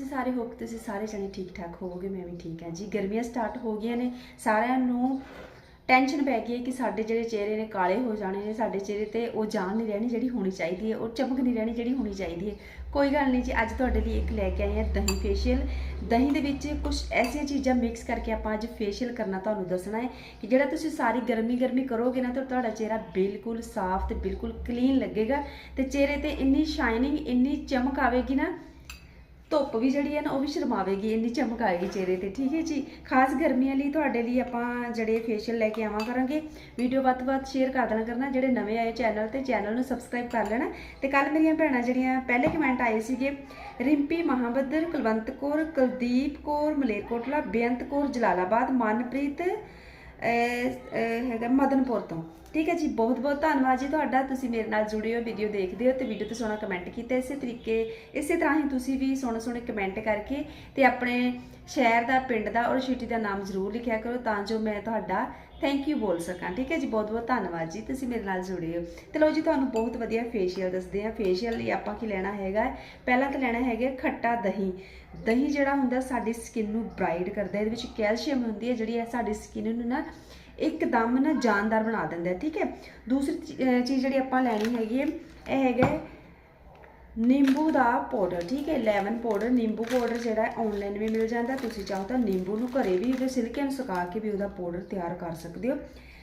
ਤੁਸੀਂ ਸਾਰੇ ਹੋਪ ਤੁਸੀਂ ਸਾਰੇ ਜਣੇ ਠੀਕ ਠਾਕ ਹੋਵੋਗੇ, ਮੈਂ ਵੀ ਠੀਕ ਹਾਂ ਜੀ। ਗਰਮੀਆਂ ਸਟਾਰਟ ਹੋ ਗਈਆਂ ਨੇ। ਸਾਰਿਆਂ ਨੂੰ ਟੈਨਸ਼ਨ ਪੈ ਗਈ ਹੈ ਕਿ ਸਾਡੇ ਜਿਹੜੇ ਚਿਹਰੇ ਨੇ ਕਾਲੇ ਹੋ ਜਾਣੇ ਨੇ, ਸਾਡੇ ਚਿਹਰੇ ਤੇ ਉਹ ਜਾਨ ਨਹੀਂ ਰਹਿਣੀ ਜਿਹੜੀ ਹੋਣੀ ਚਾਹੀਦੀ ਹੈ, ਉਹ ਚਮਕ ਨਹੀਂ ਰਹਿਣੀ ਜਿਹੜੀ ਹੋਣੀ ਚਾਹੀਦੀ ਹੈ। ਕੋਈ ਗੱਲ ਨਹੀਂ ਜੀ, ਅੱਜ ਤੁਹਾਡੇ ਲਈ ਇੱਕ ਲੈ ਕੇ ਆਏ ਹਾਂ ਦਹੀਂ ਫੇਸ਼ੀਅਲ ਦਹੀਂ ਦੇ ਵਿੱਚ ਕੁਝ ਐਸੀਆਂ ਚੀਜ਼ਾਂ ਮਿਕਸ ਕਰਕੇ ਆਪਾਂ ਅੱਜ ਫੇਸ਼ੀਅਲ ਕਰਨਾ ਤੁਹਾਨੂੰ ਦੱਸਣਾ ਹੈ ਕਿ ਜਿਹੜਾ ਤੁਸੀਂ ਸਾਰੀ ਗਰਮੀ ਗਰਮੀ ਕਰੋਗੇ ਨਾ, ਤਾਂ ਤੁਹਾਡਾ ਚਿਹਰਾ ਬਿਲਕੁਲ ਸਾਫ਼ ਤੇ ਬਿਲਕੁਲ ਕਲੀਨ ਲੱਗੇਗਾ ਤੇ ਚਿਹਰੇ ਤੇ ਇੰਨੀ ਸ਼ਾਈਨਿੰਗ ਇੰਨੀ ਚਮਕ ਆਵੇਗੀ ਨਾ ਧੁੱਪ ਵੀ ਜਿਹੜੀ ਹੈ ਨਾ, ਉਹ ਵੀ ਸ਼ਰਮਾਵੇਗੀ, ਇੰਨੀ ਚਮਕ ਆਏਗੀ ਚਿਹਰੇ ਤੇ। ਠੀਕ ਹੈ ਜੀ? ਖਾਸ ਗਰਮੀਆਂ ਲਈ ਤੁਹਾਡੇ ਲਈ ਆਪਾਂ ਜਿਹੜੇ ਫੇਸ਼ੀਅਲ ਲੈ ਕੇ ਆਵਾਂ ਕਰਾਂਗੇ। ਵੀਡੀਓ ਵੱਧ ਤੋਂ ਵੱਧ ਸ਼ੇਅਰ ਕਰ ਦੇਣਾ ਕਰਨਾ, ਜਿਹੜੇ ਨਵੇਂ ਆਏ ਚੈਨਲ ਤੇ ਚੈਨਲ ਨੂੰ ਸਬਸਕ੍ਰਾਈਬ ਕਰ ਲੈਣਾ। ਤੇ ਕੱਲ ਮੇਰੀਆਂ ਭੈਣਾਂ ਜਿਹੜੀਆਂ ਪਹਿਲੇ ਕਮੈਂਟ ਆਏ ਸੀਗੇ, ਰਿੰਪੀ ਮਹਾਬੱਦਰ, ਕੁਲਵੰਤ ਕੌਰ, ਕੁਲਦੀਪ ਕੌਰ, ਮਲੇਰਕੋਟਲਾ, ਬੇਅੰਤ ਕੌਰ, ਜਲਾਲਾਬਾਦ, ਮਨਪ੍ਰੀਤ ਹੈਗਾ ਮਦਨਪੁਰ ਤੋਂ। ਠੀਕ ਹੈ ਜੀ, ਬਹੁਤ ਬਹੁਤ ਧੰਨਵਾਦ ਜੀ ਤੁਹਾਡਾ। ਤੁਸੀਂ ਮੇਰੇ ਨਾਲ ਜੁੜੇ ਹੋ ਵੀਡੀਓ ਦੇਖਦੇ ਹੋ ਤੇ ਵੀਡੀਓ ਤੇ ਸੋਹਣਾ ਕਮੈਂਟ ਕੀਤਾ। ਇਸੇ ਤਰੀਕੇ, ਇਸੇ ਤਰ੍ਹਾਂ ਹੀ ਤੁਸੀਂ ਵੀ ਸੋਹਣੇ ਸੋਹਣੇ ਕਮੈਂਟ ਕਰਕੇ ਤੇ ਆਪਣੇ ਸ਼ਹਿਰ ਦਾ, ਪਿੰਡ ਦਾ ਔਰ ਸਿਟੀ ਦਾ ਨਾਮ ਜ਼ਰੂਰ ਲਿਖਿਆ ਕਰੋ ਤਾਂ ਜੋ ਮੈਂ ਤੁਹਾਡਾ ਥੈਂਕ ਯੂ ਬੋਲ ਸਕਾਂ। ਠੀਕ ਹੈ ਜੀ? ਬਹੁਤ ਬਹੁਤ ਧੰਨਵਾਦ ਜੀ। ਤੁਸੀਂ ਮੇਰੇ ਨਾਲ ਜੁੜੇ ਹੋ। ਤੇ ਲਓ ਜੀ, ਤੁਹਾਨੂੰ ਬਹੁਤ ਵਧੀਆ ਫੇਸ਼ੀਅਲ ਦੱਸਦੇ ਆ ਫੇਸ਼ੀਅਲ ਲਈ ਆਪਾਂ ਕੀ ਲੈਣਾ ਹੈਗਾ? ਪਹਿਲਾਂ ਤਾਂ ਲੈਣਾ ਹੈਗਾ ਖੱਟਾ ਦਹੀਂ। ਦਹੀਂ ਜਿਹੜਾ ਹੁੰਦਾ, ਸਾਡੀ ਸਕਿਨ ਨੂੰ ਬ੍ਰਾਈਟ ਕਰਦਾ ਇਹਦੇ ਵਿੱਚ ਕੈਲਸ਼ੀਅਮ ਹੁੰਦੀ ਹੈ, ਜਿਹੜੀ ਹੈ ਸਾਡੀ ਸਕਿਨ ਨੂੰ ਨਾ ਇੱਕਦਮ ਨਾ ਜਾਨਦਾਰ ਬਣਾ ਦਿੰਦਾ ਠੀਕ ਹੈ? ਦੂਸਰੀ ਚੀਜ਼ ਜਿਹੜੀ ਆਪਾਂ ਲੈਣੀ ਹੈਗੀ ਹੈ, ਇਹ ਹੈਗਾ ਨਿੰਬੂ ਦਾ ਪਾਊਡਰ ਠੀਕ ਹੈ ਲੈਮਨ ਪਾਊਡਰ ਨਿੰਬੂ ਪਾਊਡਰ ਜਿਹੜਾ ਹੈ ਆਨਲਾਈਨ ਵੀ ਮਿਲ ਜਾਂਦਾ ਤੁਸੀਂ ਚਾਹੋ ਤਾਂ ਨਿੰਬੂ ਨੂੰ ਘਰੇ ਵੀ ਉਹਦੇ ਸਿਲਕੇ ਨੂੰ ਸੁਕਾ ਕੇ ਵੀ ਉਹਦਾ ਪਾਊਡਰ ਤਿਆਰ ਕਰ ਸਕਦੇ ਹੋ।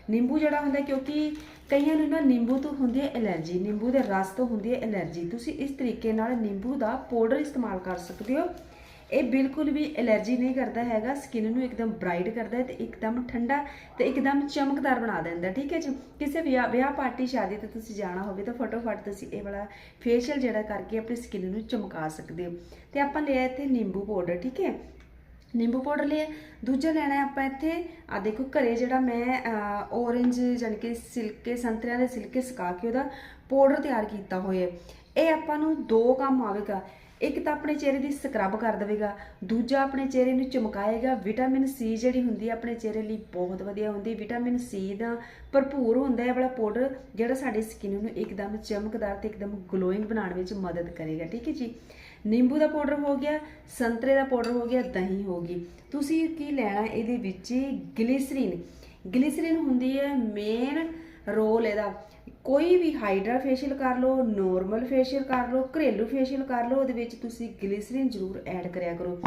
ਨਿੰਬੂ ਜਿਹੜਾ ਹੁੰਦਾ ਕਿਉਂਕਿ ਕਈਆਂ ਨੂੰ ਨਾ ਨਿੰਬੂ ਤੋਂ ਹੁੰਦੀ ਹੈ ਐਲਰਜੀ, ਨਿੰਬੂ ਦੇ ਰਸ ਤੋਂ ਹੁੰਦੀ ਹੈ ਐਲਰਜੀ। ਤੁਸੀਂ ਇਸ ਤਰੀਕੇ ਨਾਲ ਨਿੰਬੂ ਦਾ ਪਾਊਡਰ ਇਸਤੇਮਾਲ ਕਰ ਸਕਦੇ ਹੋ। ਇਹ ਬਿਲਕੁਲ ਵੀ ਐਲਰਜੀ ਨਹੀਂ ਕਰਦਾ ਹੈਗਾ, ਸਕਿਨ ਨੂੰ ਇੱਕਦਮ ਬ੍ਰਾਈਟ ਕਰਦਾ ਹੈ ਤੇ ਇੱਕਦਮ ਠੰਡਾ ਤੇ ਇੱਕਦਮ ਚਮਕਦਾਰ ਬਣਾ ਦਿੰਦਾ, ਠੀਕ ਹੈ ਜੀ? ਕਿਸੇ ਵਿਆਹ ਵਿਆਹ ਪਾਰਟੀ, ਸ਼ਾਦੀ ਤੇ ਤੁਸੀਂ ਜਾਣਾ ਹੋਵੇ ਤਾਂ ਫਟੋਫਟ ਤੁਸੀਂ ਇਹ ਵਾਲਾ ਫੇਸ਼ੀਅਲ ਜਿਹੜਾ ਕਰਕੇ ਆਪਣੀ ਸਕਿਨ ਨੂੰ ਚਮਕਾ ਸਕਦੇ ਹੋ। ਤੇ ਆਪਾਂ ਲਿਆ ਇੱਥੇ ਨਿੰਬੂ ਪਾਊਡਰ, ਠੀਕ ਹੈ? ਨਿੰਬੂ ਪਾਊਡਰ ਲਿਆ। ਦੂਜਾ ਲੈਣਾ ਆਪਾਂ ਇੱਥੇ ਆ ਦੇਖੋ ਘਰੇ ਜਿਹੜਾ ਮੈਂ ਔਰੇਂਜ ਜਾਣੀ ਕਿ ਸਿਲਕੇ, ਸੰਤਰਿਆਂ ਦੇ ਸਿਲਕੇ ਸੁਕਾ ਕੇ ਉਹਦਾ ਪਾਊਡਰ ਤਿਆਰ ਕੀਤਾ ਹੋਇਆ ਇਹ ਆਪਾਂ ਨੂੰ ਦੋ ਕੰਮ ਆਵੇਗਾ। ਇੱਕ ਤਾਂ ਆਪਣੇ ਚਿਹਰੇ ਦੀ ਸਕਰਬ ਕਰ ਦੇਵੇਗਾ, ਦੂਜਾ ਆਪਣੇ ਚਿਹਰੇ ਨੂੰ ਚਮਕਾਏਗਾ ਵਿਟਾਮਿਨ ਸੀ ਜਿਹੜੀ ਹੁੰਦੀ ਹੈ ਆਪਣੇ ਚਿਹਰੇ ਲਈ ਬਹੁਤ ਵਧੀਆ ਹੁੰਦੀ ਵਿਟਾਮਿਨ ਸੀ ਦਾ ਭਰਪੂਰ ਹੁੰਦਾ ਹੈ ਇਹ ਵਾਲਾ ਪਾਊਡਰ ਜਿਹੜਾ ਸਾਡੀ ਸਕਿਨ ਨੂੰ ਇੱਕਦਮ ਚਮਕਦਾਰ ਤੇ ਇੱਕਦਮ ਗਲੋਇੰਗ ਬਣਾਉਣ ਵਿੱਚ ਮਦਦ ਕਰੇਗਾ, ਠੀਕ ਹੈ ਜੀ? ਨਿੰਬੂ ਦਾ ਪਾਊਡਰ ਹੋ ਗਿਆ, ਸੰਤਰੇ ਦਾ ਪਾਊਡਰ ਹੋ ਗਿਆ, ਦਹੀਂ ਹੋ ਗਈ। ਤੁਸੀਂ ਕੀ ਲੈਣਾ ਇਹਦੇ ਵਿੱਚ? ਗਲਿਸਰੀਨ। ਗਲਿਸਰੀਨ ਹੁੰਦੀ ਹੈ ਮੇਨ ਰੋਲ ਇਹਦਾ। ਕੋਈ ਵੀ ਹਾਈਡਰਾ ਫੇਸ਼ੀਅਲ ਕਰ ਲਓ ਨੋਰਮਲ ਫੇਸ਼ੀਅਲ ਕਰ ਲਓ, ਘਰੇਲੂ ਫੇਸ਼ੀਅਲ ਕਰ ਲਓ, ਉਹਦੇ ਵਿੱਚ ਤੁਸੀਂ ਗਲਿਸਰੀਨ ਜ਼ਰੂਰ ਐਡ ਕਰਿਆ ਕਰੋ।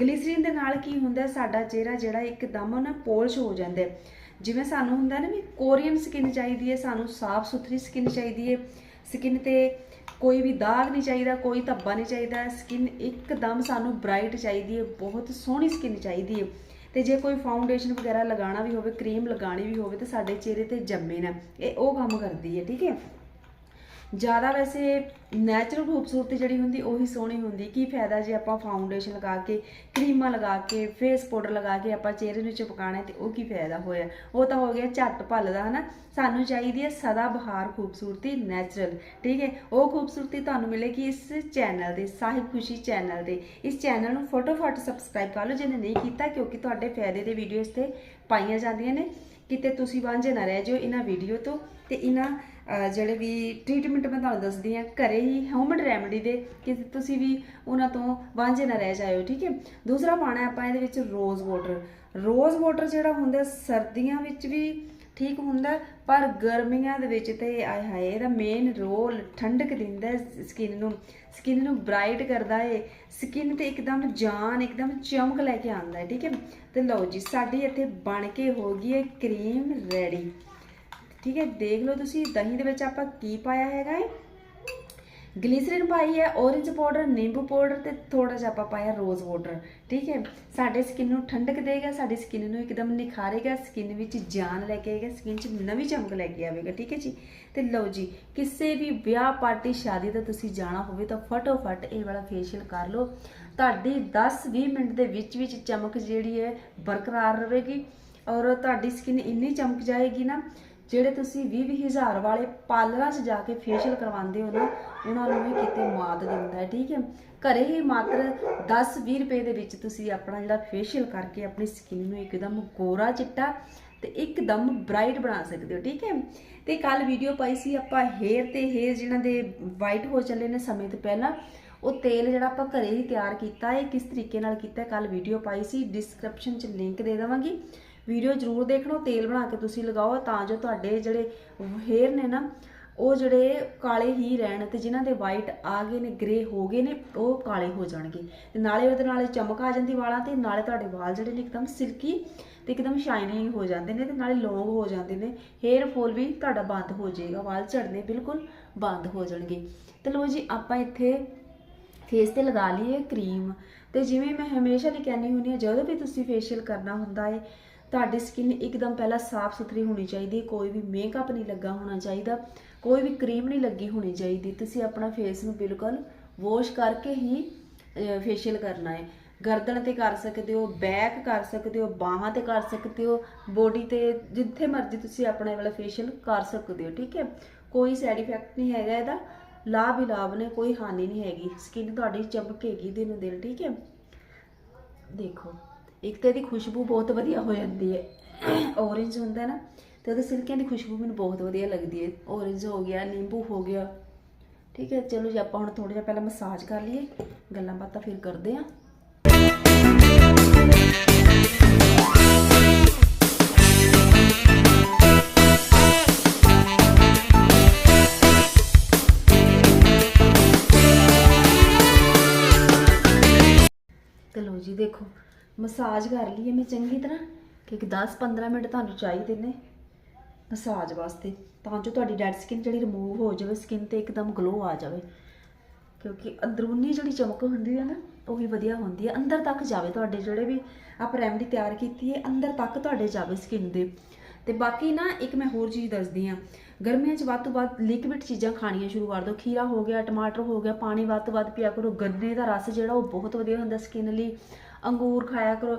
ਗਲਿਸਰੀਨ ਦੇ ਨਾਲ ਕੀ ਹੁੰਦਾ, ਸਾਡਾ ਚਿਹਰਾ ਜਿਹੜਾ ਇੱਕਦਮ ਨਾ ਪੋਲਿਸ਼ ਹੋ ਜਾਂਦਾ ਜਿਵੇਂ ਸਾਨੂੰ ਹੁੰਦਾ ਨਾ ਵੀ ਕੋਰੀਅਨ ਸਕਿਨ ਚਾਹੀਦੀ ਹੈ, ਸਾਨੂੰ ਸਾਫ਼ ਸੁਥਰੀ ਸਕਿਨ ਚਾਹੀਦੀ ਹੈ। ਸਕਿਨ ਤੇ ਕੋਈ ਵੀ ਦਾਗ ਨਹੀਂ ਚਾਹੀਦਾ, ਕੋਈ ਧੱਬਾ ਨਹੀਂ ਚਾਹੀਦਾ। ਸਕਿਨ ਇੱਕਦਮ ਸਾਨੂੰ ਬ੍ਰਾਈਟ ਚਾਹੀਦੀ ਹੈ, ਬਹੁਤ ਸੋਹਣੀ ਸਕਿਨ ਚਾਹੀਦੀ ਹੈ। ਤੇ ਜੇ ਕੋਈ ਫਾਊਂਡੇਸ਼ਨ ਵਗੈਰਾ ਲਗਾਉਣਾ ਵੀ ਹੋਵੇ ਕਰੀਮ ਲਗਾਉਣੀ ਵੀ ਹੋਵੇ, ਤਾਂ ਸਾਡੇ ਚਿਹਰੇ ਤੇ ਜੰਮੇ ਨਾ। ਇਹ ਉਹ ਕੰਮ ਕਰਦੀ ਹੈ, ਠੀਕ ਹੈ? ਜ਼ਿਆਦਾ ਵੈਸੇ ਨੈਚੁਰਲ ਖੂਬਸੂਰਤੀ ਜਿਹੜੀ ਹੁੰਦੀ, ਉਹੀ ਸੋਹਣੀ ਹੁੰਦੀ। ਕੀ ਫਾਇਦਾ ਜੇ ਆਪਾਂ ਫਾਊਂਡੇਸ਼ਨ ਲਗਾ ਕੇ, ਕਰੀਮਾਂ ਲਗਾ ਕੇ ਫੇਸ ਪਾਊਡਰ ਲਗਾ ਕੇ ਆਪਾਂ ਚਿਹਰੇ ਨੂੰ ਚਿਪਕਾਣਾ ਤੇ ਉਹ ਕੀ ਫਾਇਦਾ ਹੋਇਆ? ਉਹ ਤਾਂ ਹੋ ਗਿਆ ਝੱਟ ਭੱਲਦਾ, ਹਨਾ? ਸਾਨੂੰ ਚਾਹੀਦੀ ਹੈ ਸਦਾ ਬਹਾਰ ਖੂਬਸੂਰਤੀ ਨੈਚੁਰਲ ਠੀਕ ਹੈ? ਉਹ ਖੂਬਸੂਰਤੀ ਤੁਹਾਨੂੰ ਮਿਲੇਗੀ ਇਸ ਚੈਨਲ ਦੇ ਸਾਹਿਬ ਖੁਸ਼ੀ ਚੈਨਲ ਦੇ ਇਸ ਚੈਨਲ ਨੂੰ ਫਟੋਫਟ ਸਬਸਕ੍ਰਾਈਬ ਕਰ ਲਓ, ਜਿਹਨੇ ਨਹੀਂ ਕੀਤਾ, ਕਿਉਂਕਿ ਤੁਹਾਡੇ ਫਾਇਦੇ ਦੇ ਵੀਡੀਓਜ਼ ਤੇ ਪਾਈਆਂ ਜਾਂਦੀਆਂ ਨੇ। ਕਿਤੇ ਤੁਸੀਂ ਵਾਂਝੇ ਨਾ ਰਹਿ ਜਾਓ ਇਹਨਾਂ ਵੀਡੀਓ ਤੋਂ ਤੇ ਇਹਨਾਂ ਜਿਹੜੇ ਵੀ ਟ੍ਰੀਟਮੈਂਟ ਮੈਂ ਤੁਹਾਨੂੰ ਦੱਸਦੀ ਆ ਘਰੇ ਹੀ ਹੋਮਡ ਰੈਮਡੀ ਦੇ ਕਿ ਤੁਸੀਂ ਵੀ ਉਹਨਾਂ ਤੋਂ ਵਾਂਝੇ ਨਾ ਰਹਿ ਜਾਇਓ, ਠੀਕ ਹੈ? ਦੂਸਰਾ ਪਾਣਾ ਆਪਾਂ ਇਹਦੇ ਵਿੱਚ ਰੋਜ਼ ਵਾਟਰ ਰੋਜ਼ ਵਾਟਰ ਜਿਹੜਾ ਹੁੰਦਾ, ਸਰਦੀਆਂ ਵਿੱਚ ਵੀ ਠੀਕ ਹੁੰਦਾ, ਪਰ ਗਰਮੀਆਂ ਦੇ ਵਿੱਚ ਤੇ ਆਏ ਹਾਏ, ਇਹਦਾ ਮੇਨ ਰੋਲ ਠੰਡਕ ਦਿੰਦਾ ਸਕਿਨ ਨੂੰ। ਸਕਿਨ ਨੂੰ ਬ੍ਰਾਈਟ ਕਰਦਾ ਏ ਸਕਿਨ ਤੇ ਇੱਕਦਮ ਜਾਨ, ਇੱਕਦਮ ਚਮਕ ਲੈ ਕੇ ਆਉਂਦਾ ਠੀਕ ਹੈ? ਤੇ ਲਓ ਜੀ, ਸਾਡੀ ਇੱਥੇ ਬਣ ਕੇ ਹੋ ਗਈ ਹੈ ਕਰੀਮ ਰੈਡੀ ਠੀਕ ਹੈ, ਦੇਖ ਲਓ ਤੁਸੀਂ ਦਹੀਂ ਦੇ ਵਿੱਚ ਆਪਾਂ ਕੀ ਪਾਇਆ ਹੈਗਾ ਹੈ ਗਲੀਸਰੀਨ ਪਾਈ ਹੈ ਔਰੇਂਜ ਪਾਊਡਰ ਨਿੰਬੂ ਪਾਊਡਰ ਤੇ ਥੋੜਾ ਜਿਹਾ ਆਪਾਂ ਪਾਇਆ ਰੋਜ਼ ਵਾਟਰ ਠੀਕ ਹੈ। ਸਾਡੇ ਸਕਿਨ ਨੂੰ ਠੰਡਕ ਦੇਗਾ, ਸਾਡੀ ਸਕਿਨ ਨੂੰ ਇੱਕਦਮ ਨਿਖਾਰੇਗਾ ਸਕਿਨ ਵਿੱਚ ਜਾਨ ਲੈ ਕੇ ਆਏਗਾ ਸਕਿਨ 'ਚ ਨਵੀਂ ਚਮਕ ਲੈ ਕੇ ਆਵੇਗਾ, ਠੀਕ ਹੈ ਜੀ। ਤੇ ਲਓ ਜੀ, ਕਿਸੇ ਵੀ ਵਿਆਹ ਪਾਰਟੀ ਸ਼ਾਦੀ ਤੇ ਤੁਸੀਂ ਜਾਣਾ ਹੋਵੇ ਤਾਂ ਫਟੋਫਟ ਇਹ ਵਾਲਾ ਫੇਸ਼ੀਅਲ ਕਰ ਲਓ। ਤੁਹਾਡੀ 10-20 ਮਿੰਟ ਦੇ ਵਿੱਚ ਵਿੱਚ ਚਮਕ ਜਿਹੜੀ ਹੈ ਬਰਕਰਾਰ ਰਹੇਗੀ ਔਰ ਤੁਹਾਡੀ ਸਕਿਨ ਇੰਨੀ ਚਮਕ ਜਾਏਗੀ ਨਾ ਜਿਹੜੇ ਤੁਸੀਂ 20 ਹਜ਼ਾਰ ਵਾਲੇ ਪਾਰਲਰਾਂ 'ਚ ਜਾ ਕੇ ਫੇਸ਼ੀਅਲ ਕਰਵਾਉਂਦੇ ਹੋ ਨਾ, ਉਹਨਾਂ ਨੂੰ ਵੀ ਕਿਤੇ ਮਾਤ ਦਿੰਦਾ ਹੈ, ਠੀਕ ਹੈ? ਘਰੇ ਹੀ ਮਾਤਰ 10-20 ਰੁਪਏ ਦੇ ਵਿੱਚ ਤੁਸੀਂ ਆਪਣਾ ਜਿਹੜਾ ਫੇਸ਼ੀਅਲ ਕਰਕੇ ਆਪਣੀ ਸਕਿਨ ਨੂੰ ਇੱਕਦਮ ਗੋਰਾ ਚਿੱਟਾ ਤੇ ਇੱਕਦਮ ਬ੍ਰਾਈਟ ਬਣਾ ਸਕਦੇ ਹੋ, ਠੀਕ ਹੈ? ਤੇ ਕੱਲ ਵੀਡੀਓ ਪਾਈ ਸੀ ਆਪਾਂ ਹੇਅਰ ਤੇ ਹੇਅਰ ਜਿਨ੍ਹਾਂ ਦੇ ਵਾਈਟ ਹੋ ਚੱਲੇ ਨੇ ਸਮੇਂ ਤੋਂ ਪਹਿਲਾਂ, ਉਹ ਤੇਲ ਜਿਹੜਾ ਆਪਾਂ ਘਰੇ ਹੀ ਤਿਆਰ ਕੀਤਾ ਹੈ ਕਿਸ ਤਰੀਕੇ ਨਾਲ ਕੀਤਾ ਕੱਲ ਵੀਡੀਓ ਪਾਈ ਸੀ ਡਿਸਕ੍ਰਿਪਸ਼ਨ 'ਚ ਲਿੰਕ ਦੇ ਦੇਵਾਂਗੀ। ਵੀਡੀਓ ਜ਼ਰੂਰ ਦੇਖਣਾ, ਤੇਲ ਬਣਾ ਕੇ ਤੁਸੀਂ ਲਗਾਓ, ਤਾਂ ਜੋ ਤੁਹਾਡੇ ਜਿਹੜੇ ਹੇਅਰ ਨੇ ਨਾ, ਉਹ ਜਿਹੜੇ ਕਾਲੇ ਹੀ ਰਹਿਣ ਤੇ ਜਿਨ੍ਹਾਂ ਦੇ ਵਾਈਟ ਆ ਗਏ ਨੇ ਗ੍ਰੇ ਹੋ ਗਏ ਨੇ, ਉਹ ਕਾਲੇ ਹੋ ਜਾਣਗੇ। ਤੇ ਨਾਲੇ ਉਹਦੇ ਨਾਲ ਚਮਕ ਆ ਜਾਂਦੀ ਵਾਲਾਂ ਤੇ, ਨਾਲੇ ਤੁਹਾਡੇ ਵਾਲ ਜਿਹੜੇ ਨੇ ਇੱਕਦਮ ਸਿਲਕੀ ਤੇ ਇੱਕਦਮ ਸ਼ਾਈਨਿੰਗ ਹੋ ਜਾਂਦੇ ਨੇ ਤੇ ਨਾਲੇ ਲੌਂਗ ਹੋ ਜਾਂਦੇ ਨੇ। ਹੇਅਰ ਫੋਲ ਵੀ ਤੁਹਾਡਾ ਬੰਦ ਹੋ ਜਾਏਗਾ, ਵਾਲ ਝੜਨੇ ਬਿਲਕੁਲ ਬੰਦ ਹੋ ਜਾਣਗੇ। ਤੇ ਲੋ ਜੀ, ਆਪਾਂ ਇੱਥੇ ਫੇਸ ਤੇ ਲਗਾ ਲਈਏ ਕਰੀਮ ਤੇ ਜਿਵੇਂ ਮੈਂ ਹਮੇਸ਼ਾ ਲਈ ਕਹਿੰਦੀ ਹੁੰਦੀ ਹਾਂ, ਜਦੋਂ ਵੀ ਤੁਸੀਂ ਫੇਸ਼ੀਅਲ ਕਰਨਾ ਹੁੰਦਾ ਹੈ ਤੁਹਾਡੀ ਸਕਿਨ ਇੱਕਦਮ ਪਹਿਲਾਂ ਸਾਫ਼ ਸੁਥਰੀ ਹੋਣੀ ਚਾਹੀਦੀ ਕੋਈ ਵੀ ਮੇਕਅਪ ਨਹੀਂ ਲੱਗਾ ਹੋਣਾ ਚਾਹੀਦਾ, ਕੋਈ ਵੀ ਕਰੀਮ ਨਹੀਂ ਲੱਗੀ ਹੋਣੀ ਚਾਹੀਦੀ, ਤੁਸੀਂ ਆਪਣਾ ਫੇਸ ਨੂੰ ਬਿਲਕੁਲ ਵਾਸ਼ ਕਰਕੇ ਹੀ ਫੇਸ਼ੀਅਲ ਕਰਨਾ ਹੈ। ਗਰਦਨ ਤੇ ਕਰ ਸਕਦੇ ਹੋ ਬੈਕ ਕਰ ਸਕਦੇ ਹੋ, ਬਾਹਾਂ ਤੇ ਕਰ ਸਕਦੇ ਹੋ ਬੋਡੀ ਤੇ ਜਿੱਥੇ ਮਰਜ਼ੀ ਤੁਸੀਂ ਆਪਣੇ ਵਾਲਾ ਫੇਸ਼ੀਅਲ ਕਰ ਸਕਦੇ ਹੋ, ਠੀਕ ਹੈ? ਕੋਈ ਸਾਈਡ ਇਫੈਕਟ ਨਹੀਂ ਹੈਗਾ ਇਹਦਾ, ਲਾਭ ਹੀ ਲਾਭ ਨੇ, ਕੋਈ ਹਾਨੀ ਨਹੀਂ ਹੈਗੀ। ਸਕਿਨ ਤੁਹਾਡੀ ਚਮਕੇਗੀ ਦਿਨੋਂ ਦਿਨ, ਠੀਕ ਹੈ? ਦੇਖੋ। ਇੱਕ ਤੇ ਇਹਦੀ ਖੁਸ਼ਬੂ ਬਹੁਤ ਵਧੀਆ ਹੋ ਜਾਂਦੀ ਹੈ। ਔਰੇਂਜ ਹੁੰਦਾ ਨਾ, ਤੇ ਉਹਦੇ ਸਿਲਕਿਆਂ ਦੀ ਖੁਸ਼ਬੂ ਮੈਨੂੰ ਬਹੁਤ ਵਧੀਆ ਲੱਗਦੀ ਹੈ। ਔਰੇਂਜ ਹੋ ਗਿਆ, ਨਿੰਬੂ ਹੋ ਗਿਆ। ਠੀਕ ਹੈ, ਚਲੋ ਜੀ, ਆਪਾਂ ਹੁਣ ਥੋੜਾ ਜਿਹਾ ਪਹਿਲਾਂ ਮਸਾਜ ਕਰ ਲਈਏ। ਗੱਲਾਂ ਬਾਤਾਂ ਫਿਰ ਕਰਦੇ ਆਂ ਤੇ ਲੋ ਜੀ, ਦੇਖੋ। ਮਸਾਜ ਕਰ ਲਈ ਹੈ ਮੈਂ ਚੰਗੀ ਤਰ੍ਹਾਂ, ਕਿ 10-15 ਮਿੰਟ ਤੁਹਾਨੂੰ ਚਾਹੀਦੇ ਨੇ ਮਸਾਜ ਵਾਸਤੇ, ਤਾਂ ਜੋ ਤੁਹਾਡੀ ਡੈਡ ਸਕਿਨ ਜਿਹੜੀ ਰਿਮੂਵ ਹੋ ਜਾਵੇ, ਸਕਿਨ ਤੇ ਇੱਕਦਮ ਗਲੋ ਆ ਜਾਵੇ। ਕਿਉਂਕਿ ਅੰਦਰੂਨੀ ਜਿਹੜੀ ਚਮਕ ਹੁੰਦੀ ਹੈ ਨਾ, ਉਹ ਵੀ ਵਧੀਆ ਹੁੰਦੀ ਹੈ ਅੰਦਰ ਤੱਕ ਜਾਵੇ ਤੁਹਾਡੇ ਜਿਹੜੇ ਵੀ ਆਪਾਂ ਰੈਮਡੀ ਤਿਆਰ ਕੀਤੀ ਹੈ ਅੰਦਰ ਤੱਕ ਤੁਹਾਡੇ ਜਾਵੇ ਸਕਿਨ ਦੇ। ਤੇ ਬਾਕੀ ਨਾ, ਇੱਕ ਮੈਂ ਹੋਰ ਚੀਜ਼ ਦੱਸਦੀ ਆ। ਗਰਮੀਆਂ 'ਚ ਵੱਧ ਤੋਂ ਵੱਧ ਲਿਕਵਿਡ ਚੀਜ਼ਾਂ ਖਾਣੀਆਂ ਸ਼ੁਰੂ ਕਰ ਦਿਓ। ਖੀਰਾ ਹੋ ਗਿਆ, ਟਮਾਟਰ ਹੋ ਗਿਆ, ਪਾਣੀ ਵੱਧ ਤੋਂ ਵੱਧ ਪੀਆ ਕਰੋ। ਗੰਨੇ ਦਾ ਰਸ ਜਿਹੜਾ, ਉਹ ਬਹੁਤ ਵਧੀਆ ਹੁੰਦਾ ਸਕਿਨ ਲਈ। ਅੰਗੂਰ ਖਾਇਆ ਕਰੋ।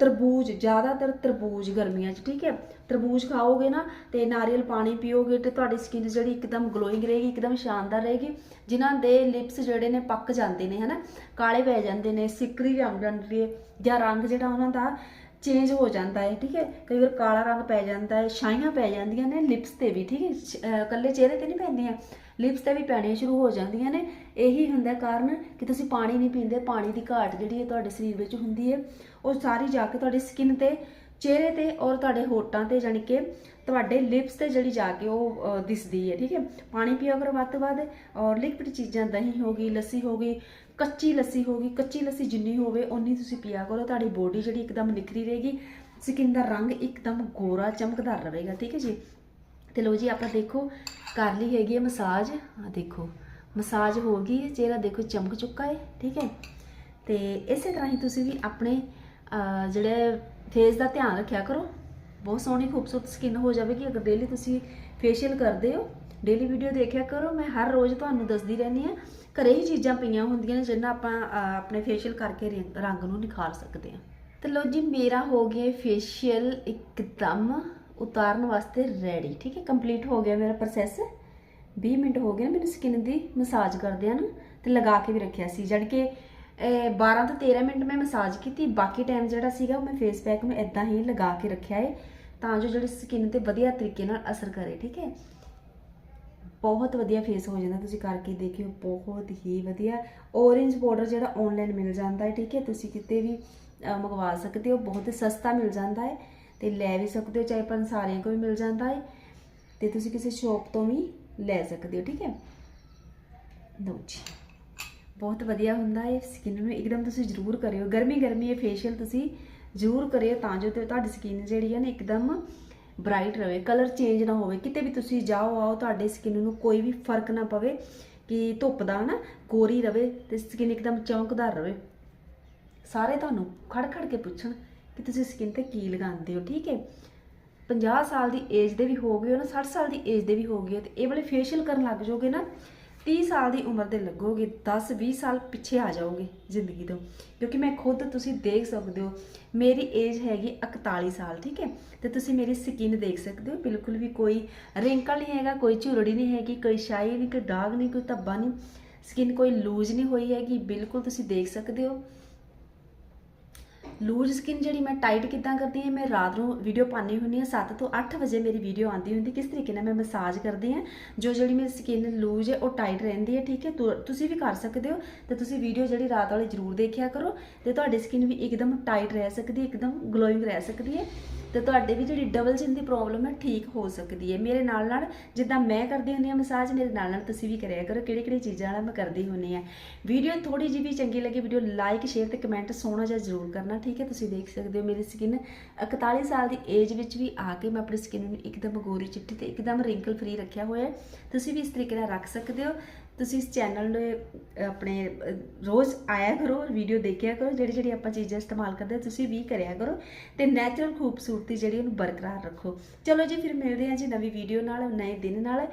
ਤਰਬੂਜ, ਜ਼ਿਆਦਾਤਰ ਤਰਬੂਜ ਗਰਮੀਆਂ 'ਚ, ਠੀਕ ਹੈ? ਤਰਬੂਜ ਖਾਓਗੇ ਨਾ ਤੇ ਨਾਰੀਅਲ ਪਾਣੀ ਪੀਓਗੇ ਤੇ ਤੁਹਾਡੀ ਸਕਿਨ ਜਿਹੜੀ ਇੱਕਦਮ ਗਲੋਇੰਗ ਰਹੇਗੀ, ਇੱਕਦਮ ਸ਼ਾਨਦਾਰ ਰਹੇਗੀ। ਜਿਨ੍ਹਾਂ ਦੇ ਲਿਪਸ ਜਿਹੜੇ ਨੇ ਪੱਕ ਜਾਂਦੇ ਨੇ, ਹਨਾ? ਕਾਲੇ ਪੈ ਜਾਂਦੇ ਨੇ, ਸਿੱਕਰੀ ਜੰਮ ਜਾਂਦੀ ਹੈ ਜਾਂ ਰੰਗ ਜਿਹੜਾ ਉਹਨਾਂ ਦਾ ਚੇਂਜ ਹੋ ਜਾਂਦਾ ਹੈ, ਠੀਕ ਹੈ? ਕਈ ਵਾਰ ਕਾਲਾ ਰੰਗ ਪੈ ਜਾਂਦਾ ਹੈ, ਛਾਈਆਂ ਪੈ ਜਾਂਦੀਆਂ ਨੇ ਲਿਪਸ ਤੇ ਵੀ, ਠੀਕ ਹੈ? ਸ਼- ਇਕੱਲੇ ਚਿਹਰੇ ਤੇ ਨਹੀਂ ਪੈਂਦੀਆਂ। ਲਿਪਸ ਤੇ ਵੀ ਪੈਣੀਆਂ ਸ਼ੁਰੂ ਹੋ ਜਾਂਦੀਆਂ ਨੇ। ਇਹੀ ਹੁੰਦਾ ਕਾਰਨ ਕਿ ਤੁਸੀਂ ਪਾਣੀ ਨਹੀਂ ਪੀਂਦੇ, ਪਾਣੀ ਦੀ ਘਾਟ ਜਿਹੜੀ ਹੈ ਤੁਹਾਡੇ ਸਰੀਰ ਵਿੱਚ ਹੁੰਦੀ ਹੈ, ਉਹ ਸਾਰੀ ਜਾ ਕੇ ਤੁਹਾਡੀ ਸਕਿਨ ਤੇ ਚਿਹਰੇ ਤੇ ਔਰ ਤੁਹਾਡੇ ਹੋਠਾਂ ਤੇ ਜਾਣੀ ਕਿ ਤੁਹਾਡੇ ਲਿਪਸ ਤੇ ਜਿਹੜੀ ਜਾ ਕੇ ਉਹ ਦਿਸਦੀ ਹੈ, ਠੀਕ ਹੈ? ਪਾਣੀ ਪੀਆ ਕਰੋ ਵੱਧ ਤੋਂ ਵੱਧ ਔਰ ਲਿਕਵਿਡ ਚੀਜ਼ਾਂ, ਦਹੀਂ ਹੋ ਗਈ, ਲੱਸੀ ਹੋ ਗਈ, ਕੱਚੀ ਲੱਸੀ ਹੋ ਗਈ, ਕੱਚੀ ਲੱਸੀ ਜਿੰਨੀ ਹੋਵੇ ਉਨੀ ਤੁਸੀਂ ਪੀਆ ਕਰੋ, ਤੁਹਾਡੀ ਬੋਡੀ ਜਿਹੜੀ ਇੱਕਦਮ ਨਿਖਰੀ ਰਹੇਗੀ ਸਕਿਨ ਦਾ ਰੰਗ ਇੱਕਦਮ ਗੋਰਾ, ਚਮਕਦਾਰ ਰਹੇਗਾ, ਠੀਕ ਹੈ ਜੀ? ਤੇ ਲੋ ਜੀ, ਆਪਾਂ ਦੇਖੋ, ਕਰ ਲਈ ਹੈਗੀ ਹੈ ਮਸਾਜ ਆ ਦੇਖੋ, ਮਸਾਜ ਹੋ ਗਈ ਹੈ, ਚਿਹਰਾ ਦੇਖੋ ਚਮਕ ਚੁੱਕਾ ਹੈ, ਠੀਕ ਹੈ? ਤੇ ਇਸੇ ਤਰ੍ਹਾਂ ਹੀ ਤੁਸੀਂ ਵੀ ਆਪਣੇ ਜਿਹੜੇ ਫੇਸ ਦਾ ਧਿਆਨ ਰੱਖਿਆ ਕਰੋ। ਬਹੁਤ ਸੋਹਣੀ ਖੂਬਸੂਰਤ ਸਕਿਨ ਹੋ ਜਾਵੇਗੀ। ਅਗਰ ਡੇਲੀ ਤੁਸੀਂ ਫੇਸ਼ੀਅਲ ਕਰਦੇ ਹੋ ਡੇਲੀ ਵੀਡੀਓ ਦੇਖਿਆ ਕਰੋ। ਮੈਂ ਹਰ ਰੋਜ਼ ਤੁਹਾਨੂੰ ਦੱਸਦੀ ਰਹਿੰਦੀ ਹਾਂ, ਘਰੇ ਹੀ ਚੀਜ਼ਾਂ ਪਈਆਂ ਹੁੰਦੀਆਂ ਨੇ ਜਿਹਨਾਂ ਆਪਾਂ ਆਪਣੇ ਫੇਸ਼ੀਅਲ ਕਰਕੇ ਰੰਗ ਨੂੰ ਨਿਖਾਰ ਸਕਦੇ ਹਾਂ। ਤੇ ਲੋ ਜੀ, ਮੇਰਾ ਹੋ ਗਿਆ ਫੇਸ਼ੀਅਲ ਇੱਕਦਮ ਉਤਾਰਨ ਵਾਸਤੇ ਰੈਡੀ ਠੀਕ ਹੈ? ਕੰਪਲੀਟ ਹੋ ਗਿਆ ਮੇਰਾ ਪ੍ਰੋਸੈਸ 20 ਮਿੰਟ ਹੋ ਗਏ ਨੇ, ਮੈਨੂੰ ਸਕਿਨ ਦੀ ਮਸਾਜ ਕਰਦਿਆਂ ਨੂੰ, ਤੇ ਲਗਾ ਕੇ ਵੀ ਰੱਖਿਆ ਸੀ। ਜਦ ਕਿ 12 ਤੋਂ 13 ਮਿੰਟ ਮੈਂ ਮਸਾਜ ਕੀਤੀ। ਬਾਕੀ ਟਾਈਮ ਜਿਹੜਾ ਸੀਗਾ ਉਹ ਮੈਂ ਫੇਸ ਪੈਕ ਨੂੰ ਇਦਾਂ ਹੀ ਲਗਾ ਕੇ ਰੱਖਿਆ ਹੈ ਤਾਂ ਜੋ ਜਿਹੜੀ ਸਕਿਨ ਤੇ ਵਧੀਆ ਤਰੀਕੇ ਨਾਲ ਅਸਰ ਕਰੇ, ਠੀਕ ਹੈ ਬਹੁਤ ਵਧੀਆ ਫੇਸ ਹੋ ਜਾਂਦਾ ਤੁਸੀਂ ਕਰਕੇ ਦੇਖਿਓ, ਬਹੁਤ ਹੀ ਵਧੀਆ। Orange ਪਾਊਡਰ ਜਿਹੜਾ ਆਨਲਾਈਨ ਮਿਲ ਜਾਂਦਾ ਹੈ ਠੀਕ ਹੈ ਤੁਸੀਂ ਕਿਤੇ ਵੀ ਮੰਗਵਾ ਸਕਦੇ ਹੋ, ਬਹੁਤ ਸਸਤਾ ਮਿਲ ਜਾਂਦਾ ਹੈ ਤੇ ਲੈ ਵੀ ਸਕਦੇ ਹੋ, ਚਾਹੇ ਪੰਸਾਰੇ ਕੋਈ ਮਿਲ ਜਾਂਦਾ ਹੈ ਤੇ ਤੁਸੀਂ ਕਿਸੇ ਸ਼ਾਪ ਤੋਂ ਵੀ ਲੈ ਸਕਦੇ ਹੋ, ਠੀਕ ਹੈ ਲਓ ਜੀ। ਬਹੁਤ ਵਧੀਆ ਹੁੰਦਾ ਹੈ ਸਕਿਨ ਨੂੰ ਇੱਕਦਮ ਤੁਸੀਂ ਜ਼ਰੂਰ ਕਰਿਓ। ਗਰਮੀ ਗਰਮੀ ਇਹ ਫੇਸ਼ੀਅਲ ਤੁਸੀਂ ਜ਼ਰੂਰ ਕਰਿਓ ਤਾਂ ਜੋ ਤੁਹਾਡੀ ਸਕਿਨ ਜਿਹੜੀ ਹੈ ਨਾ ਇੱਕਦਮ ਬ੍ਰਾਈਟ ਰਹੇ। ਕਲਰ ਚੇਂਜ ਨਾ ਹੋਵੇ। ਕਿਤੇ ਵੀ ਤੁਸੀਂ ਜਾਓ, ਆਓ, ਤੁਹਾਡੇ ਸਕਿਨ ਨੂੰ ਕੋਈ ਵੀ ਫ਼ਰਕ ਨਾ ਪਵੇ ਕਿ ਧੁੱਪ ਦਾ ਨਾ ਗੋਰੀ ਰਵੇ ਤੇ ਸਕਿਨ ਇੱਕਦਮ ਚਮਕਦਾਰ ਰਵੇ। ਸਾਰੇ ਤੁਹਾਨੂੰ ਖੜ ਖੜ ਕੇ ਪੁੱਛਣ ਕਿ ਤੁਸੀਂ ਸਕਿਨ ਤੇ ਕੀ ਲਗਾਉਂਦੇ ਹੋ, ਠੀਕ ਹੈ? 50 ਸਾਲ ਦੀ ਏਜ ਦੇ ਵੀ ਹੋ ਗਏ ਹੋ ਨਾ 60 ਸਾਲ ਦੀ ਏਜ ਦੇ ਵੀ ਹੋ ਗਏ ਹੋ ਤੇ ਇਹ ਵਾਲੇ ਫੇਸ਼ੀਅਲ ਕਰਨ ਲੱਗ ਜਾਓਗੇ ਨਾ 30 ਸਾਲ ਦੀ ਉਮਰ ਦੇ ਲੱਗੋਗੇ 10 20 ਸਾਲ ਪਿੱਛੇ ਆ ਜਾਓਗੇ ਜ਼ਿੰਦਗੀ ਤੋਂ। ਕਿਉਂਕਿ ਮੈਂ ਖੁਦ ਤੁਸੀਂ ਦੇਖ ਸਕਦੇ ਹੋ, ਮੇਰੀ ਏਜ ਹੈਗੀ 41 ਸਾਲ, ਠੀਕ ਹੈ? ਤੇ ਤੁਸੀਂ ਮੇਰੀ ਸਕਿਨ ਦੇਖ ਸਕਦੇ ਹੋ, ਬਿਲਕੁਲ ਵੀ ਕੋਈ ਰਿੰਕਲ ਨਹੀਂ ਹੈਗਾ, ਕੋਈ ਝੁਰੜੀ ਨਹੀਂ ਹੈਗੀ, ਕੋਈ ਸ਼ਾਈ ਨਹੀਂ, ਕੋਈ ਦਾਗ ਨਹੀਂ, ਕੋਈ ਧੱਬਾ ਨਹੀਂ। ਸਕਿਨ ਕੋਈ ਲੂਜ਼ ਨਹੀਂ ਹੋਈ ਹੈਗੀ, ਬਿਲਕੁਲ ਤੁਸੀਂ ਦੇਖ ਸਕਦੇ ਹੋ। ਲੂਜ਼ ਸਕਿਨ ਜਿਹੜੀ ਮੈਂ ਟਾਈਟ ਕਿੱਦਾਂ ਕਰਦੀ ਹਾਂ, ਮੈਂ ਰਾਤ ਨੂੰ ਵੀਡੀਓ ਪਾਣੀ ਹੁੰਦੀ ਹਾਂ 7 ਤੋਂ 8 ਵਜੇ ਮੇਰੀ ਵੀਡੀਓ ਆਉਂਦੀ ਹੁੰਦੀ, ਕਿਸ ਤਰੀਕੇ ਨਾਲ ਮੈਂ ਮਸਾਜ ਕਰਦੀ ਹਾਂ, ਜੋ ਜਿਹੜੀ ਮੇਰੀ ਸਕਿਨ ਲੂਜ਼ ਹੈ, ਉਹ ਟਾਈਟ ਰਹਿੰਦੀ ਹੈ, ਠੀਕ ਹੈ? ਤੁ- ਤੁਸੀਂ ਵੀ ਕਰ ਸਕਦੇ ਹੋ, ਤੇ ਤੁਸੀਂ ਵੀਡੀਓ ਜਿਹੜੀ ਰਾਤ ਵਾਲੀ ਜ਼ਰੂਰ ਦੇਖਿਆ ਕਰੋ, ਤੇ ਤੁਹਾਡੀ ਸਕਿਨ ਵੀ ਇੱਕਦਮ ਟਾਈਟ ਰਹਿ ਸਕਦੀ ਹੈ, ਇੱਕਦਮ ਗਲੋਇੰਗ ਰਹਿ ਸਕਦੀ ਹੈ। ਤੇ ਤੁਹਾਡੇ ਵੀ ਜਿਹੜੀ ਡਬਲ ਚਿਨ ਦੀ ਪ੍ਰੋਬਲਮ ਹੈ, ਠੀਕ ਹੋ ਸਕਦੀ ਹੈ। ਮੇਰੇ ਨਾਲ ਨਾਲ ਜਿੱਦਾਂ ਮੈਂ ਕਰਦੀ ਹੁੰਦੀ ਹਾਂ ਮਸਾਜ ਮੇਰੇ ਨਾਲ ਨਾਲ ਤੁਸੀਂ ਵੀ ਕਰਿਆ ਕਰੋ। ਕਿਹੜੀ ਕਿਹੜੀ ਚੀਜ਼ਾਂ ਨਾਲ ਮੈਂ ਕਰਦੀ ਹੁੰਦੀ ਹਾਂ। ਵੀਡੀਓ ਥੋੜੀ ਜਿਹੀ ਵੀ ਚੰਗੀ ਲੱਗੀ ਵੀਡੀਓ ਲਾਈਕ ਸ਼ੇਅਰ ਤੇ ਕਮੈਂਟ ਸੋਹਣਾ ਜਿਹਾ ਜ਼ਰੂਰ ਕਰਨਾ, ਠੀਕ ਹੈ? ਤੁਸੀਂ ਦੇਖ ਸਕਦੇ ਹੋ ਮੇਰੀ ਸਕਿਨ 41 ਸਾਲ ਦੀ ਏਜ ਵਿੱਚ ਵੀ ਆ ਕੇ ਮੈਂ ਆਪਣੀ ਸਕਿਨ ਨੂੰ ਇੱਕਦਮ ਗੋਰੀ ਚਿੱਟੀ ਤੇ ਇੱਕਦਮ ਰਿੰਕਲ ਫ੍ਰੀ ਰੱਖਿਆ ਹੋਇਆ ਤੁਸੀਂ ਵੀ ਇਸ ਤਰੀਕੇ ਨਾਲ ਰੱਖ ਸਕਦੇ ਹੋ। ਤੁਸੀਂ ਇਸ ਚੈਨਲ ਨੂੰ ਆਪਣੇ ਰੋਜ਼ ਆਇਆ ਕਰੋ ਵੀਡੀਓ ਦੇਖਿਆ ਕਰੋ, ਜਿਹੜੀ ਜਿਹੜੀ ਆਪਾਂ ਚੀਜ਼ਾਂ ਇਸਤੇਮਾਲ ਕਰਦੇ ਤੁਸੀਂ ਵੀ ਕਰਿਆ ਕਰੋ ਤੇ ਨੈਚੁਰਲ ਖੂਬਸੂਰਤੀ ਜਿਹੜੀ ਉਹਨੂੰ ਬਰਕਰਾਰ ਰੱਖੋ। ਚਲੋ ਜੀ, ਫਿਰ ਮਿਲਦੇ ਹਾਂ ਜੀ ਨਵੀਂ ਵੀਡੀਓ ਨਾਲ, ਨਵੇਂ ਦਿਨ ਨਾਲ।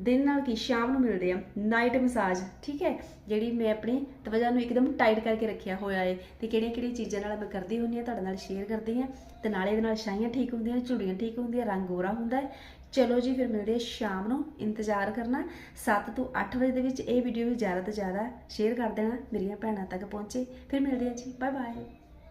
ਦਿਨ ਨਾਲ ਕੀ? ਸ਼ਾਮ ਨੂੰ ਮਿਲਦੇ ਆ ਨਾਈਟ ਮਸਾਜ ਠੀਕ ਹੈ? ਜਿਹੜੀ ਮੈਂ ਆਪਣੀ ਤਵਜਾ ਨੂੰ ਇੱਕਦਮ ਟਾਈਟ ਕਰਕੇ ਰੱਖਿਆ ਹੋਇਆ ਹੈ ਤੇ ਕਿਹੜੀਆਂ ਕਿਹੜੀਆਂ ਚੀਜ਼ਾਂ ਨਾਲ ਮੈਂ ਕਰਦੀ ਹੁੰਦੀ ਹਾਂ, ਤੁਹਾਡੇ ਨਾਲ ਸ਼ੇਅਰ ਕਰਦੀ ਹਾਂ ਤੇ ਨਾਲੇ ਇਹਦੇ ਨਾਲ ਛਾਈਆਂ ਠੀਕ ਹੁੰਦੀਆਂ ਝੁੜੀਆਂ ਠੀਕ ਹੁੰਦੀਆਂ, ਰੰਗ ਗੋਰਾ ਹੁੰਦਾ ਹੈ। ਚਲੋ ਜੀ, ਫਿਰ ਮਿਲਦੇ ਆ ਸ਼ਾਮ ਨੂੰ। ਇੰਤਜ਼ਾਰ ਕਰਨਾ 7 ਤੋਂ 8 ਵਜੇ ਦੇ ਵਿੱਚ ਇਹ ਵੀਡੀਓ ਵੀ ਜ਼ਿਆਦਾ ਤੋਂ ਜ਼ਿਆਦਾ ਸ਼ੇਅਰ ਕਰ ਦੇਣਾ। ਮੇਰੀਆਂ ਭੈਣਾਂ ਤੱਕ ਪਹੁੰਚੇ। ਫਿਰ ਮਿਲਦੇ ਆ ਜੀ। Bye bye